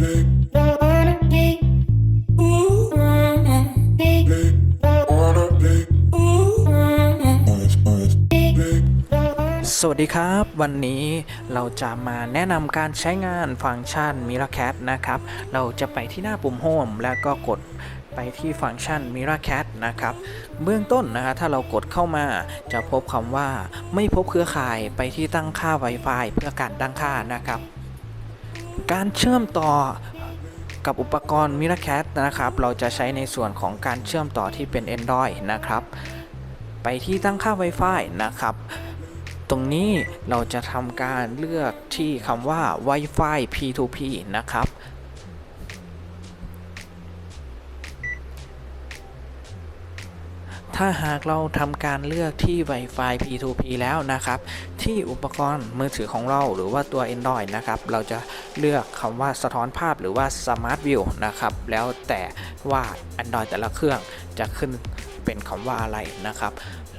สวัสดีครับ วันนี้เราจะมาแนะนำการใช้งานฟังก์ชัน Miracat นะครับ เราจะไปที่หน้าปุ่ม Home แล้วก็กดไปที่ฟังก์ชัน Miracat นะครับ เบื้องต้นนะฮะถ้าเรากดเข้ามาจะพบคำว่าไม่พบเครือข่ายไปที่ตั้งค่า Wi-Fi เพื่อการตั้งค่านะครับ การเชื่อมต่อกับอุปกรณ์ Miracat นะครับ เราจะใช้ในส่วนของการเชื่อมต่อที่เป็น Android นะครับ ไปที่ตั้งค่า Wi-Fi นะครับ ตรงนี้เราจะทำการเลือกที่คำว่า Wi-Fi P2P นะครับ ถ้าหากเราทำการเลือกที่ Wi-Fi P2P แล้วนะครับ ที่อุปกรณ์มือถือของเราหรือว่าตัว Android นะครับ เราจะเลือกคำว่าสะท้อนภาพหรือว่า Smart View นะครับ แล้วแต่ว่า Android แต่ละเครื่องจะขึ้นเป็นคำว่าอะไรนะครับ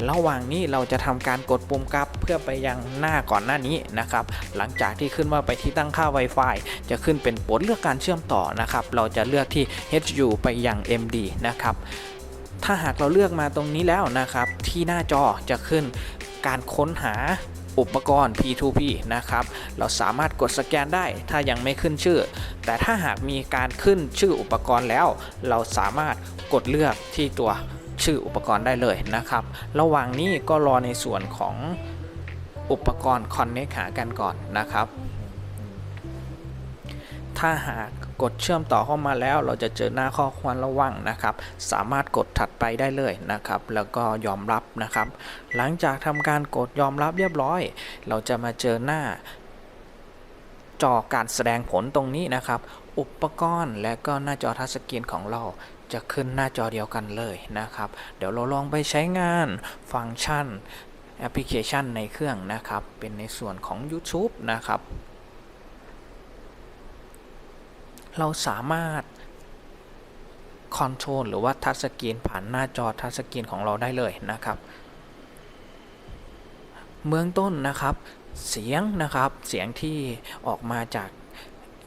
ระหว่างนี้เราจะทำการกดปุ่มกลับเพื่อไปยังหน้าก่อนหน้านี้นะครับ หลังจากที่ขึ้นว่าไปที่ตั้งค่า Wi-Fi จะขึ้นเป็นโปรดเลือกการเชื่อมต่อนะครับ เราจะเลือกที่ HU ไปยัง MD นะครับ ถ้าหากเราเลือกมาตรงนี้แล้วนะครับ ที่หน้าจอจะขึ้นการค้นหาอุปกรณ์ P2P นะครับ เราสามารถกดสแกนได้ถ้ายังไม่ขึ้นชื่อ แต่ถ้าหากมีการขึ้นชื่ออุปกรณ์แล้ว เราสามารถกดเลือกที่ตัวชื่ออุปกรณ์ได้เลยนะครับ ระหว่างนี้ก็รอในส่วนของอุปกรณ์ Connect หากันก่อนนะครับ ถ้าหากกดเชื่อมต่อเข้ามาแล้ว เราจะเจอหน้าข้อความระวังนะครับ สามารถกดถัดไปได้เลยนะครับ แล้วก็ยอมรับนะครับ หลังจากทำการกดยอมรับเรียบร้อย เราจะมาเจอหน้า จอการแสดงผลตรงนี้นะครับ อุปกรณ์และก็หน้าจอทัชสกรีนของเราจะขึ้นหน้าจอเดียวกันเลยนะครับ เดี๋ยวเราลองไปใช้งานฟังก์ชันแอปพลิเคชันในเครื่องนะครับ เป็นในส่วนของ YouTube นะครับ เราสามารถคอนโทรลหรือว่าทัชสกรีนผ่านหน้าจอทัชสกรีนของเราได้เลยนะครับ เมืองต้นนะครับ เสียงนะครับเสียงที่ออกมาจาก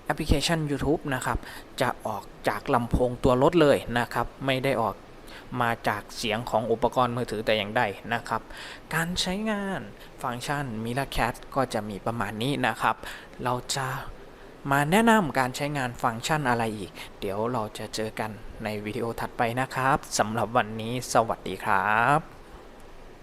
แอปพลิเคชัน YouTube นะครับ จะออกจากลำโพงตัวรถเลยนะครับ ไม่ได้ออกมาจากเสียงของอุปกรณ์มือถือแต่อย่างใดนะครับ การใช้งานฟังก์ชัน Miracat ก็จะมีประมาณนี้นะครับ เราจะ มาแนะนำการใช้งานฟังก์ชันอะไรอีก เดี๋ยวเราจะเจอกันในวิดีโอถัดไปนะครับสำหรับวันนี้สวัสดีครับ